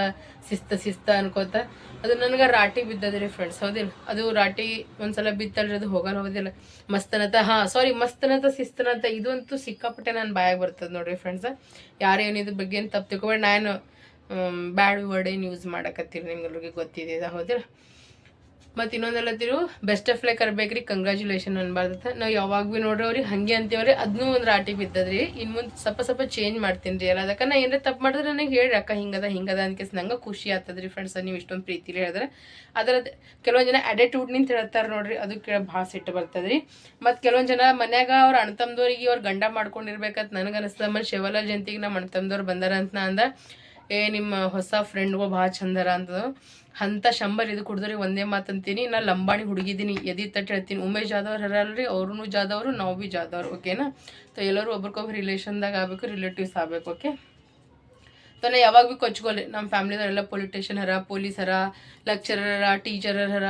ಶಿಸ್ತ ಶಿಸ್ತ ಅನ್ಕೋತ. ಅದು ನನಗೆ ರಾಟಿ ಬಿದ್ದದ್ರಿ ಫ್ರೆಂಡ್ಸ್ ಹೌದಿಲ್ಲ ಅದು ರಾಟಿ ಒಂದ್ಸಲ ಬಿತ್ತಲ್ರಿ, ಅದು ಹೋಗಲ್ಲ, ಹೋಗೋದಿಲ್ಲ. ಮಸ್ತನತ, ಹಾಂ ಸಾರಿ ಮಸ್ತನತ, ಶಿಸ್ತನತ ಇದು ಅಂತೂ ಸಿಕ್ಕಾಪಟ್ಟೆ ನಾನು ಬಾಯಾಗ ಬರ್ತದೆ ನೋಡ್ರಿ ಫ್ರೆಂಡ್ಸ್ ಯಾರೇನು ಇದ್ರ ಬಗ್ಗೆ ಏನು ತಪ್ಪು ತಿಳ್ಕೊಬೇಡಿ. ನಾನು ಬ್ಯಾಡ್ ವರ್ಡ್ ಏನು ಯೂಸ್ ಮಾಡಕತ್ತೀರಿ ನಿಮ್ಗೆಲ್ರಿಗೆ ಗೊತ್ತಿದೆ ಹೌದಿಲ್ಲ ಮತ್ತು ಇನ್ನೊಂದೆಲ್ಲತ್ತಿರು ಬೆಸ್ಟ್ ಆಫ್ ಲೈಕ್ ಇರ್ಬೇಕ್ರಿ ಕಂಗ್ರ್ಯಾಚುಲೇಷನ್ ಅನ್ಬಾರ್ದು ನಾವು ಯಾವಾಗ ಭೀ ನೋಡ್ರಿ ಅವ್ರಿಗೆ ಹಂಗೆ ಅಂತೀವ್ರಿ ಅದನ್ನೂ ಒಂದು ರಾಟಿ ಬಿದ್ದದ್ರಿ. ಇನ್ನು ಮುಂದೆ ಸ್ವಲ್ಪ ಸ್ವಲ್ಪ ಚೇಂಜ್ ಮಾಡ್ತೀನಿ ರೀ ಎಲ್ಲ. ಅದಕ್ಕೆ ನಾ ಏನಾರ ತಪ್ಪು ಮಾಡಿದ್ರೆ ನನಗೆ ಹೇಳ್ರಿ, ಅಕ್ಕ, ಹಿಂಗದ ಹಿಂಗದ ಅನ್ಕೇಸ್ ನಂಗೆ ಖುಷಿ ಆಗ್ತದ್ರಿ ಫ್ರೆಂಡ್ಸ್ ನೀವು ಇಷ್ಟೊಂದು ಪ್ರೀತಿಲಿ ಹೇಳಿದ್ರೆ. ಅದರ ಕೆಲವೊಂದು ಜನ ಅಡೆಟ್ಯೂಡ್ ನಿಂತ ಹೇಳ್ತಾರೆ ನೋಡ್ರಿ, ಅದು ಕೇಳ ಭಾಳ ಸಿಟ್ಟು ಬರ್ತದ್ರಿ. ಮತ್ತು ಕೆಲವೊಂದು ಜನ ಮನ್ಯಾಗ ಅವ್ರ ಅಣ್ತಮ್ದವ್ರಿಗೆ ಅವ್ರ ಗಂಡ ಮಾಡ್ಕೊಂಡಿರ್ಬೇಕಂತ ನನಗೆ ಅನಿಸ್ತದ ಮತ್ತು ಶಿವಲಾಲ್ ಜಯಂತಿಗೆ ನಮ್ಮ ಅಣ್ತಮ್ದವ್ರು ಬಂದಾರ ಅಂತ ನಾ ಅಂದ, ಏ, ನಿಮ್ಮ ಹೊಸ ಫ್ರೆಂಡ್ಗೂ ಭಾಳ ಚಂದರ ಅಂತ ಅಂತ ಶಂಬರ್ ಇದು ಕುಡಿದ್ರಿ ಒಂದೇ ಮಾತಂತೀನಿ. ನಾ ಲಂಬಾಣಿ ಹುಡುಗಿದ್ದೀನಿ ಎದಿ ತಟ್ಟು ಹೇಳ್ತೀನಿ. ಉಮೇಶ್ ಜಾಧವ್ ಹರಲ್ರಿ ಅವ್ರೂ ಜಾದವ್ರು ನಾವು ಭೀ ಜಾದವ್ರು ಓಕೆನಾ ತ ಎಲ್ಲರೂ ಒಬ್ರಿಗೊಬ್ರು ರಿಲೇಷನ್ದಾಗ ಆಗಬೇಕು ರಿಲೇಟಿವ್ಸ್ ಆಗಬೇಕು ಓಕೆ ಸೊ ನಾ ಯಾವಾಗ ಭೀ ಕೊಚ್ಕೊಳ್ಳಿ ನಮ್ಮ ಫ್ಯಾಮ್ಲಿದವರೆಲ್ಲ ಪೊಲಿಟಿಷಿಯನ್ ಹರ ಪೊಲೀಸ್ ಹರ ಲೆಕ್ಚರರ ಹರ ಟೀಚರ್ ಹರ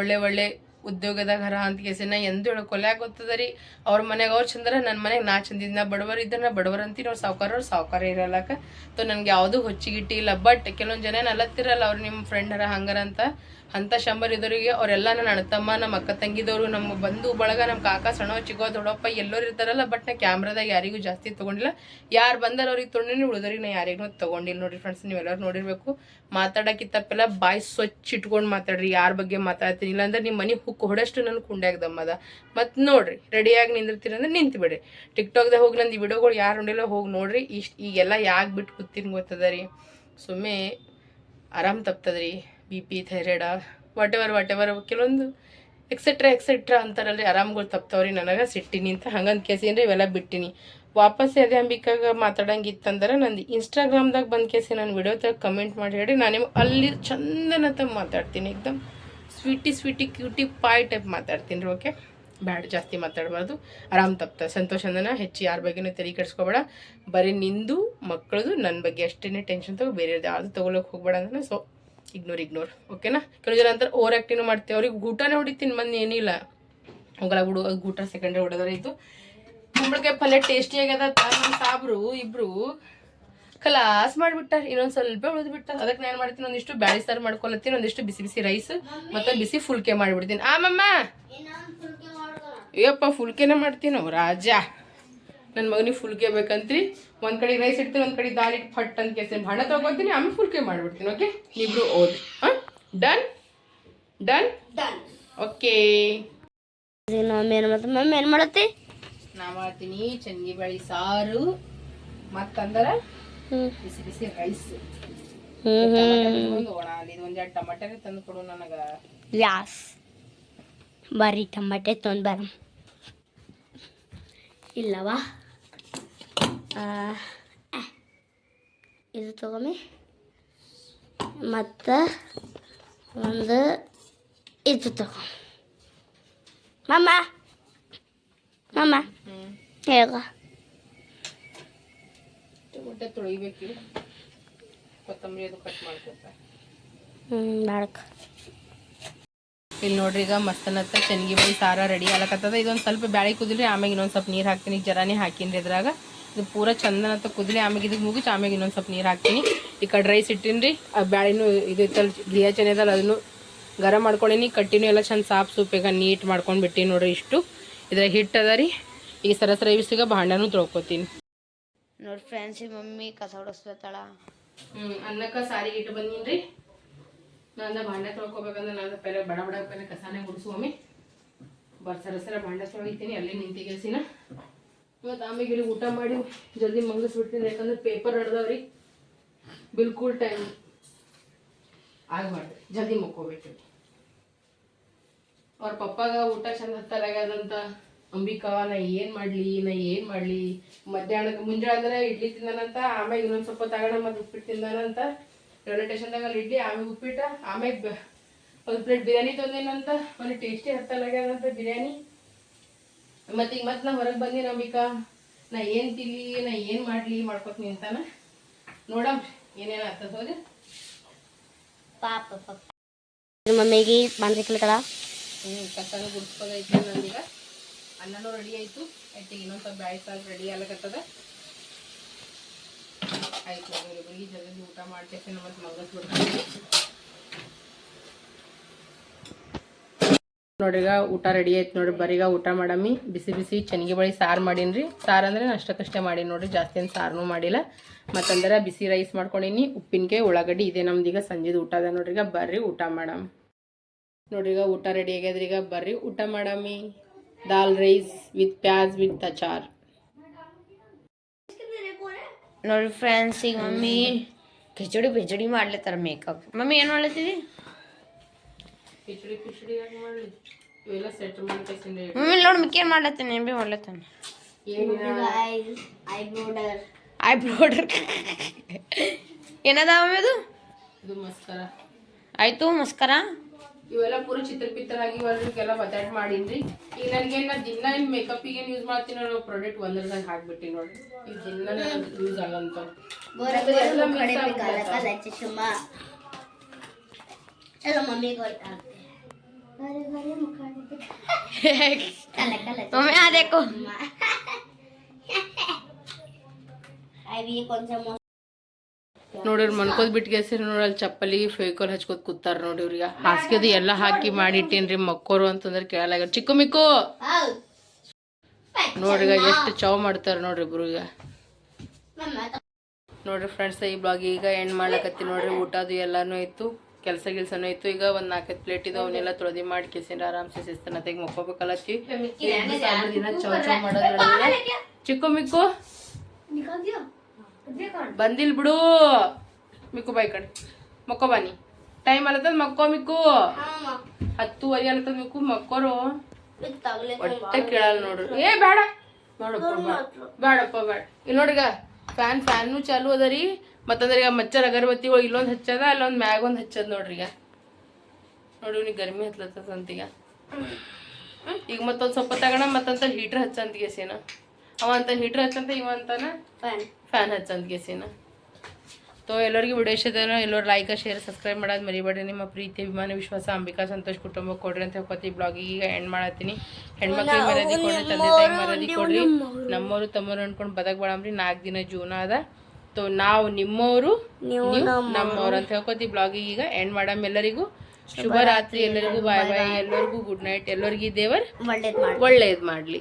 ಒಳ್ಳೆ ಒಳ್ಳೆ ಉದ್ಯೋಗದಾಗ ಹರ ಅಂತ ಕೇಸಿನ ಎಂದು ಹೇಳ್ಕೊಲ್ಲ ಯಾಕೆ ಗೊತ್ತದ ರೀ. ಅವ್ರ ಮನೆಗೆ ಅವ್ರು ಚಂದ್ರ ನನ್ನ ಮನೆಗೆ ನಾ ಚಂದಿದ್ ನಾ ಬಡವರು ಇದ್ರೆ ನಾ ಬಡವರು ಅಂತೀನಿ ಅವ್ರು ಸಾವುಕಾರವ್ರು ಸಾವುಕಾರ ಇರಲ್ಲಕ ತೊ ನನಗೆ ಯಾವುದೂ ಹೊಚ್ಚಿಗಿಟ್ಟಿ ಇಲ್ಲ ಬಟ್ ಕೆಲವೊಂದು ಜನ ನಲತ್ತಿರಲ್ಲ, ಅವ್ರು ನಿಮ್ಮ ಫ್ರೆಂಡ್ ಹರ, ಹಂಗಾರ ಅಂತ. ಅಂಥ ಶಂಬರ್ ಇದ್ದವರಿಗೆ ಅವರೆಲ್ಲ ನನ್ನ ಅಣ್ಣ ತಮ್ಮ ನಮ್ಮ ಅಕ್ಕ ತಂಗಿದವರು, ನಮ್ಮ ಬಂಧು ಬಳಗ, ನಮ್ಮ ಕಾಕ ಸಣ್ಣ ಚಿಗೋ ದೊಡ್ಡಪ್ಪ ಎಲ್ಲರೂ ಇರ್ತಾರಲ್ಲ ಬಟ್ ನಾ ಕ್ಯಾಮ್ರಾದಾಗ ಯಾರಿಗೂ ಜಾಸ್ತಿ ತೊಗೊಂಡಿಲ್ಲ. ಯಾರು ಬಂದಾರ ಅವ್ರಿಗೆ ತೊಗೊಂಡಿನಿ ಉಳಿದವ್ರಿಗೆ ನಾ ಯಾರಿಗೂ ತೊಗೊಂಡಿಲ್ಲ ನೋಡ್ರಿ ಫ್ರೆಂಡ್ಸ್ ನೀವೆಲ್ಲರೂ ನೋಡಿರ್ಬೇಕು. ಮಾತಾಡೋಕ್ಕಿತ್ತಪ್ಪೆಲ್ಲ ಬಾಯಿ ಸ್ವಚ್ಛ ಇಟ್ಕೊಂಡು ಮಾತಾಡ್ರಿ, ಯಾರ ಬಗ್ಗೆ ಮಾತಾಡ್ತೀನಿ, ಇಲ್ಲಾಂದ್ರೆ ನಿಮ್ಮ ಮನೆ ಹುಕ್ ಹೊಡೆಷ್ಟು ನನ್ನ ಕುಂಡ್ಯಾಗ ದಮ್ಮದ ಮತ್ತು ನೋಡ್ರಿ ರೆಡಿಯಾಗಿ ನಿಂದಿರ್ತೀರಿ ಅಂದ್ರೆ ನಿಂತು ಬಿಡ್ರಿ ಟಿಕ್ಟಾಕ್ದಾಗ ಹೋಗಿ ನಂದು ವಿಡಿಯೋಗಳು ಯಾರು ನೋಡಿಲ್ಲ ಹೋಗಿ ನೋಡ್ರಿ, ಇಷ್ಟು ಈಗೆಲ್ಲ ಯಾಕೆ ಬಿಟ್ಟು ಕೂತೀನಿ ಗೊತ್ತದ ರೀ. ಸುಮ್ಮನೆ ಆರಾಮ್ ತಪ್ತದ್ರಿ. B P, thyroid whatever whatever ಕೆಲವೊಂದು ಎಕ್ಸೆಟ್ರಾ ಎಕ್ಸೆಟ್ರಾ ಅಂತಾರಲ್ರಿ ಆರಾಮ್ಗಳು ತಪ್ತಾವ್ರಿ ನನಗೆ, ಸಿಟ್ಟಿನಿ ಅಂತ ಹಂಗಂತ ಕೇಸಿನ್ರಿ ಇವೆಲ್ಲ ಬಿಟ್ಟಿನಿ. ವಾಪಸ್ ಅದೇ ಅಂಬಿಕಾಗ ಮಾತಾಡಂಗಿತ್ತಂದ್ರೆ ನಂದು ಇನ್ಸ್ಟಾಗ್ರಾಮ್ದಾಗ ಬಂದ ಕೇಸಿ ನಾನು ವಿಡಿಯೋದಾಗ ಕಮೆಂಟ್ ಮಾಡಿ ಹೇಳಿ ನಾನು ಅಲ್ಲಿ ತಮ್ಮ ಮಾತಾಡ್ತೀನಿ ಏಕ್ದಮ್ sweety sweety cutie pie type ಮಾತಾಡ್ತೀನಿ ರೀ ಓಕೆ ಬ್ಯಾಡ್ ಜಾಸ್ತಿ ಮಾತಾಡಬಾರ್ದು, ಆರಾಮ್ ತಪ್ತ. ಸಂತೋಷ ಅಂದನ, ಹೆಚ್ಚು ಯಾರ ಬಗ್ಗೆನೂ ತಲೆ ಕೆಡಿಸ್ಕೋಬೇಡ, ಬರೀ ನಿಂದು ಮಕ್ಕಳದು ನನ್ನ ಬಗ್ಗೆ ಅಷ್ಟೇ ಟೆನ್ಷನ್ ತಗೋ, ಬೇರೆ ಯಾವುದು ತೊಗೊಳಕ್ಕೆ ಹೋಗ್ಬೇಡ ಅಂದ್ರೆ ಸೊ ಇಗ್ನೋರ್ ಇಗ್ನೋರ್ ಓಕೆನಾ ಕೆಲವು ಜನ ಅಂತಾರೆ ಓವರ್ ಆ್ಯಕ್ಟಿಂಗ್ ಮಾಡ್ತೀವಿ. ಅವ್ರಿಗೆ ಊಟನೇ ಹೊಡಿತೀನಿ ಮಂದಿ ಏನಿಲ್ಲ ಹೋಗಲ್ಲ ಬಿಡು ಅದು ಊಟ ಸೆಕೆಂಡ್ರಿ ಹೊಡೆದ್ರೆ ಇದು ಕುಂಬಳಕಾಯಿ ಪಲ್ಯ ಟೇಸ್ಟಿ ಆಗ್ಯದ ನಮ್ಮ ಸಾಬ್ರು ಇಬ್ರು ಕಲಾಸ್ ಮಾಡಿಬಿಟ್ಟಾರೆ. ಇನ್ನೊಂದು ಸ್ವಲ್ಪ ಉಳಿದ್ಬಿಟ್ಟ ಅದಕ್ಕೆ ನಾನು ಮಾಡ್ತೀನಿ ಒಂದಿಷ್ಟು ಬ್ಯಾಳಿ ಸಾರು ಮಾಡ್ಕೊಳತ್ತೀನಿ ಒಂದಿಷ್ಟು ಬಿಸಿ ಬಿಸಿ ರೈಸ್ ಮತ್ತು ಬಿಸಿ ಫುಲ್ಕೆ ಮಾಡಿಬಿಡ್ತೀನಿ. ಆಮಮ್ಮ ಅಯ್ಯಪ್ಪ ಫುಲ್ಕೆನೇ ಮಾಡ್ತೀನಿ ರಾಜ? ನನ್ನ ಮಗನಿಗೆ ಫುಲ್ಕೆ ಬೇಕಂತ್ರಿ ಒಂದು ಕಡೆ ರೈಸ್ ಇಡ್ತೀನಿ ಒಂದು ಕಡೆ ದಾಲ್ ಇಟ್ಟು ಫಟ್ ಅಂತ ಕೇಳ್ತೀನಿ. ಹಣ ತೊಗೊತೀನಿ ಆಮೇಲೆ ಫುಲ್ಕೆ ಮಾಡಿಬಿಡ್ತೀನಿ ಓಕೆ ನೀವು ಓದಿ. ಹಾಂ? Done done done okay mummy ಏನು ಮತ್ತೆ ಮಮ್ಮಿ ಏನು ಮಾಡತ್ತಿ? ನಾ ಮಾಡ್ತೀನಿ ಚಂಗಿ ಬಳಿ ಸಾರು ಮತ್ತಂದ್ರ ಬಿಸಿ ಬಿಸಿ ರೈಸ್ ಒಣ ಅಲ್ಲಿ ಒಂದು ಎರಡು ಟಮಾಟೆ ತಂದು ಕೊಡು ನನಗೆ. ಯಾಸ್ ಬಾರಿ ಟಮಾಟೆ ತೊಗೊಂಡು ಬರ ಇಲ್ಲವಾ. ಇದು ತಗೊಮ್ಮಿ. ಮತ್ತು ಒಂದು ಇದು ತಗೊ. ಮಮ್ಮ ಮಮ್ಮ ಹೇಗ ಟೊಮೆಟೊ ತೊಳಿಬೇಕು. ಕೊತ್ತಂಬರಿ ಅದು ಕಟ್ ಮಾಡ್ಕೊತಾರೆ ಹ್ಞೂ ಬಾಳಕ ಇಲ್ಲಿ ನೋಡ್ರಿ ಈಗ ಮಸ್ತನತ್ತ ಚೆನ್ಗಿ ಬಳಿ ಸಾರ ರೆಡಿ ಆಗ್ಲಕತ್ತದ ಇದೊಂದು ಸ್ವಲ್ಪ ಬ್ಯಾಳಿ ಕುದಿಲಿ ಆಮೇಲೆ ಇನ್ನೊಂದು ಸ್ವಲ್ಪ ನೀರು ಹಾಕ್ತೀನಿ. ಜರಾನೇ ಹಾಕಿನ್ರಿ ಇದ್ರಾಗ. ಇದು ಪೂರ ಅಂತ ಕುದಲಿ ಆಮೇಲೆ ಇದಕ್ಕೆ ಮುಗಿಸಿ ಆಮೇಲೆ ಇನ್ನೊಂದು ಸ್ವಲ್ಪ ನೀರು ಹಾಕ್ತೀನಿ. ಈ ಕಡೆ ರೈಸ್ ಇಟ್ಟಿನಿ ಆ ಬ್ಯಾಳಿನೂ ಇದು ಇತ್ತಲ್ಲ ಗಿಯ ಚೆನ್ನದಲ್ಲ ಅದನ್ನು ಗರಂ ಮಾಡ್ಕೊಂಡೀನಿ ಕಟ್ಟಿನೂ ಎಲ್ಲ ಚಂದ ಸಾಫ್ ಸೂಪಿಗ ನೀಟ್ ಮಾಡ್ಕೊಂಡು ಬಿಟ್ಟಿನಿ ನೋಡ್ರಿ ಇಷ್ಟು. ಇದ್ರಾಗ ಹಿಟ್ಟು ಅದ ರೀ. ಈಗ ಸರಸರ ಬಿಸಿಗ ಭಾಂಡನೂ ತೊಳ್ಕೊತೀನಿ. ನೋಡಿ ಫ್ರೆಂಡ್ಸ್ ಈ ಮಮ್ಮಿ ಕಸ ಹೊಡಿಸ್ಲತ್ತಾಳ ಹ್ಞೂ ಅನ್ನಕ್ಕೆ ಸಾರಿಗೆ ಇಟ್ಟು ಬಂದೀನಿ ರೀ ನಾನು ಭಾಂಡೆ ತೊಳ್ಕೊಬೇಕಂದ್ರೆ ನಾನು ಪೆಲೆ ಬಡ ಬಡ ಪೆಲೆ ಕಸಾನೆ ಗುಡಿಸುವಮ್ಮಿ ಬರ್ ಸರಸರ ಸರ ಭಾಂಡೆ ತೊಳಿತೀನಿ ಅಲ್ಲಿ ನಿಂತಿಗೆಸಿನ ಮತ್ತು ಆಮೇಲೆ ಇಲ್ಲಿ ಊಟ ಮಾಡಿ ಜಲ್ದಿ ಮಂಗಸ್ಬಿಡ್ತೀನಿ, ಯಾಕಂದ್ರೆ ಪೇಪರ್ ಹಡ್ದವ್ರಿ. ಬಿಲ್ಕುಲ್ ಟೈಮ್ ಆಗ ಮಾಡ್ರಿ ಜಲ್ದಿ ಮುಕ್ಕೋಬೇಕು. ಅವ್ರ ಪಪ್ಪಾಗ ಊಟ ಚಂದ ಹತ್ತಲಾಗ್ಯದಂತ ಅಂಬಿಕಾ, ನಾ ಏನ್ ಮಾಡ್ಲಿ, ನಾ ಏನ್ ಮಾಡ್ಲಿ? ಮಧ್ಯಾಹ್ನಕ್ಕೆ ಮುಂಜಾನೆ ಅಂದ್ರೆ ಇಡ್ಲಿ ತಿಂದಾನಂತ ಆಮೇಲೆ ಇನ್ನೊಂದ್ ಸ್ವಲ್ಪ ತಗೋಣ ಮತ್ತೆ ಉಪ್ಪಿಟ್ಟು ತಿಂದಾನಂತ. ರೈಲ್ವೆ ಸ್ಟೇಷನ್ದಾಗ ಅಲ್ಲಿ ಇಡ್ಲಿ ಆಮೇಲೆ ಉಪ್ಪಿಟ್ಟ ಆಮೇಲೆ ಒಂದ್ ಪ್ಲೇಟ್ ಬಿರಿಯಾನಿ ತಂದೇನಂತ, ಒಂದು ಟೇಸ್ಟಿ ಹತ್ತಲಾಗ್ಯದಂತ ಬಿರಿಯಾನಿ. ಮತ್ತೆ ಈಗ ಮತ್ತೆ ನಾ ಹೊರಗೆ ಬಂದಿ ಅಂಬಿಕಾ. ನಾ ಏನ್ ತಿನ್ಲಿ ನಾ ಏನ್ ಮಾಡ್ಲಿ ಮಾಡ್ಕೊತೀನಿ ನಿಂತಾನ ನೋಡಮ್ ಏನೇನು ಆಗ್ತದ ಹೋದ್ರೆ ಪಾಪ ಪಾಪ. ಮಮ್ಮಿಗೆ ಬಂದ್ರೆ ಕಲಿತಾಳ ಹ್ಞೂ ಕಸನು ಗುಡಿಸ್ಕೋದೈತೆ ನಂದೀಗ. ಅನ್ನನೂ ರೆಡಿ ಆಯಿತು. ಆಯ್ತು ಇನ್ನೊಂದು ಸ್ವಲ್ಪ ಬ್ಯಾಳಿ ಸಾರು ರೆಡಿ ಆಗ್ಲಕತ್ತದ. ಆಯ್ತು ಇಬ್ಬರಿಗೆ ಜಲ್ದಿ ಊಟ ಮಾಡ್ತೇವೆ ನಮ್ಮ ಮಗಸ್ಬಿಡ್ತೀನಿ ನೋಡ್ರಿ ಈಗ ಊಟ ರೆಡಿ ಆಯ್ತು ನೋಡ್ರಿ. ಬರೀಗ ಊಟ ಮಾಡಮ್ಮಿ. ಬಿಸಿ ಬಿಸಿ ಚೆನ್ನಾಗಿ ಬಳಿ ಸಾರು ಮಾಡೀನಿ ಸಾರು ಅಂದ್ರೆ ಅಷ್ಟಕ್ಕಷ್ಟೇ ಮಾಡೀನಿ ನೋಡ್ರಿ. ಜಾಸ್ತಿ ಏನು ಸಾರನೂ ಮಾಡಿಲ್ಲ. ಮತ್ತಂದ್ರೆ ಬಿಸಿ ರೈಸ್ ಮಾಡ್ಕೊಂಡೀನಿ. ಉಪ್ಪಿನಕಾಯಿ ಉಳ್ಳಾಗಡ್ಡಿ ಇದೆ ನಮ್ದೀಗ ಸಂಜೆದು ಊಟ ಅದ ನೋಡ್ರಿಗ ಬರ್ರಿ ಊಟ ಮಾಡಮ್ ನೋಡ್ರಿಗ ಊಟ ರೆಡಿ ಆಗ್ಯದ್ರಿ. ಈಗ ಬರ್ರಿ ಊಟ ಮಾಡಮ್ಮಿ. Dal rice with pyaz with achar. ನೋಡ್ರಿ ಫ್ರೆಂಡ್ಸ್, ಈಗ ಮಮ್ಮಿ ಕಿಚಡಿ ಬಿಚಡಿ ಮಾಡ್ಲತ್ತಾರ ಮೇಕಪ್. ಮಮ್ಮಿ ಏನು ಮಾಡ್ಲತ್ತೀವಿ ಕಿಚಡಿ ಕಿಚಡಿ ಯಾಕೆ ಮಾಡಲಿ? ಇವೆಲ್ಲ ಸೆಟ್ ಮಾಡ್ತೀನಿ ಮಮ್ಮಿ ನೋಡಿ ಮಿಕ್ಕಿ ಮಾಡ್ಲತ್ತೇನೆ ಭೀ ಮಾಡ್ಲತ್ತಾನೆ. ಐಬ್ರೋಡರ್ ಐಬ್ರೋಡರ್ ಏನದ ಮಮ್ಮಿ ಅದು ಇದು? ಮಸ್ಕರ. ಆಯ್ತು ಮಸ್ಕರ. ಇವೆಲ್ಲ ಪೂರ ಚಿತ್ರ ಪಿತ್ರ ಆಗಿವಲ್ರಿ ಎಲ್ಲ ಮಾಡೀನಿ ಮಾಡೀನ್ರಿ. ಈಗ ನನಗೆ ನಾ ದಿನ ಏನು ಮೇಕಪ್ಪಿಗೆ ಏನು ಯೂಸ್ ಮಾಡ್ತೀನಿ ಅನ್ನೋ ಪ್ರಾಡಕ್ಟ್ ಒಂದ್ರದಾಗ ಹಾಕ್ಬಿಟ್ಟಿ ನೋಡಿ ಈಗ ದಿನ ಯೂಸ್ ಆಗಂತ. ಎಲ್ಲ మమ్మీ ఆ దేకో ನೋಡಿವ್ರಿ ಮನ್ಕೋದ್ ಬಿಟ್ಗೆಸಿರಿ ನೋಡಿ ಅಲ್ಲಿ ಚಪ್ಪಲಿ ಫೇಕೋಲ್ ಹಚ್ಕೋದ್ ಕೂತಾರ ನೋಡಿವ್ರಿ ಹಾಸಿಗೆದು ಎಲ್ಲ ಹಾಕಿ ಮಾಡಿಟ್ಟೇನ್ರಿ ಮಕ್ಕೋರು ಅಂತಂದ್ರೆ ಕೇಳಲಾಗ ಚಿಕ್ಕು ಮಿಕ್ಕು! ನೋಡ್ರಿ ಎಷ್ಟು ಚಾವ್ ಮಾಡ್ತಾರ ನೋಡ್ರಿ ಇಬ್ರು ಈಗ. ನೋಡ್ರಿ ಫ್ರೆಂಡ್ಸ್ ಈ ಬ್ಲಾಗ್ ಈಗ ಎಂಡ್ ಮಾಡ್ಲಕತ್ತಿ ನೋಡ್ರಿ. ಊಟದು ಎಲ್ಲಾನು ಇತ್ತು ಕೆಲಸ ಗಿಲ್ಸನೂ ಇತ್ತು. ಈಗ ಒಂದು ನಾಲ್ಕೈದು ಪ್ಲೇಟ್ ಇದು ಅವನ್ನೆಲ್ಲ ತೊಳೆದಿ ಮಾಡಿ ಕೆಸಿಂದ ಆರಾಮ್ಸೆ ಶಿಸ್ತನ ತೆಗ್ ಮುಕ್ಕೋಬೇಕಲ್ಲತ್ತಿ. ದಿನ ಚೌ ಚೌ ಮಾಡೋದ್ರಲ್ಲಿ? ಚಿಕ್ಕು ಮಿಕ್ಕು. ಬಂದಿಲ್ ಬಿಡು. ಮಿಕ್ಕು ಬಾಯ್ ಕಡೆ. ಮಕ್ಕೋ ಬನ್ನಿ. ಟೈಮ್ ಅಲ್ಲ ಮಕ್ಕೋ ಮಿಕ್ಕು. ಹತ್ತುವರೆ ಅಲ್ಲ ಮಿಕ್ಕು ಮಕ್ಕೋರು. ಒಟ್ಟೆ ಕೇಳಲ್ಲ ನೋಡ್ರಿ ಏ ಬೇಡ. ನೋಡಪ್ಪ ಬೇಡಪ್ಪ ಬೇಡ. ಇಲ್ಲ ನೋಡ್ರಿಗ ಫ್ಯಾನ್ ಫ್ಯಾನು ಚಾಲು ಅದ ರೀ. ಮತ್ತಂದ್ರೆ ಈಗ ಮಚ್ಚರ್ ಅಗರಬತ್ತಿ ಒಳಗೆ ಇಲ್ಲೊಂದು ಹಚ್ಚದ ಅಲ್ಲೊಂದು ಮ್ಯಾಗ ಒಂದು ಹಚ್ಚದ ನೋಡ್ರಿ ಈಗ. ನೋಡಿ ಇವ್ನಿಗೆ ಗರ್ಮಿ ಹತ್ಲತ್ತದ ಅಂತೀಗ ಈಗ ಮತ್ತೊಂದು ಸ್ವಲ್ಪ ತಗೋಣ ಮತ್ತಂತ ಹೀಟ್ರ್ ಹಚ್ಚಂತ ಗೆಸಿನ ಅವ ಅಂತ ಹೀಟ್ರ್ ಹಚ್ಚಂತ ಇವ ಅಂತಾನ? फैन ಫ್ಯಾನ್ ಹಚ್ಚಂತ ಗೆಸಿನ ತೋ ಎಲ್ಲರಿಗೂ ವಿಡಿಯೋ ಇಷ್ಟ ಎಲ್ಲರೂ ಲೈಕ್ ಶೇರ್ ಸಬ್ಸ್ಕ್ರೈಬ್ ಮಾಡೋದು ಮರಿಬೇಡಿ ನಿಮ್ಮ ಪ್ರೀತಿ ಅಭಿಮಾನ ವಿಶ್ವಾಸ ಅಂಬಿಕಾ ಸಂತೋಷ್ ಕುಟುಂಬ ಕೊಡ್ರಿ ಅಂತ ಹೇಳ್ಕೊತಿ. ಬ್ಲಾಗಿಗೆ ಈಗ ಎಂಡ್ ಮಾಡತ್ತೀನಿ. ಹೆಣ್ಮಕ್ಳಿಗೆ ಮರ್ಯಾದೆ ಕೊಡ್ರಿ ತಂದೆ ತಾಯಿ ಮರ್ಯಾದೆ ಕೊಡ್ರಿ. ನಮ್ಮವರು ತಮ್ಮವ್ರು ಬದಕ್ ಬಾಳಂಬ್ರಿ ನಾಲ್ಕು ದಿನ ಜೀವನ ಅದ. ತೋ ನಾವು ನಿಮ್ಮವರು ನೀವು ನಮ್ಮವ್ರು ಅಂತ ಹೇಳ್ಕೊತಿ ಬ್ಲಾಗಿಗೆ ಈಗ. ಎಂಡ್ ಮಾಡಮ್ ಎಲ್ಲರಿಗೂ? ಶುಭ ರಾತ್ರಿ ಎಲ್ಲರಿಗೂ. ಬಾಯ್ ಬಾಯ್ ಎಲ್ಲರಿಗೂ. ಗುಡ್ ನೈಟ್ ಎಲ್ಲರಿಗೂ ದೇವರ್. ಒಳ್ಳೇದು ಒಳ್ಳೇದು ಮಾಡಲಿ.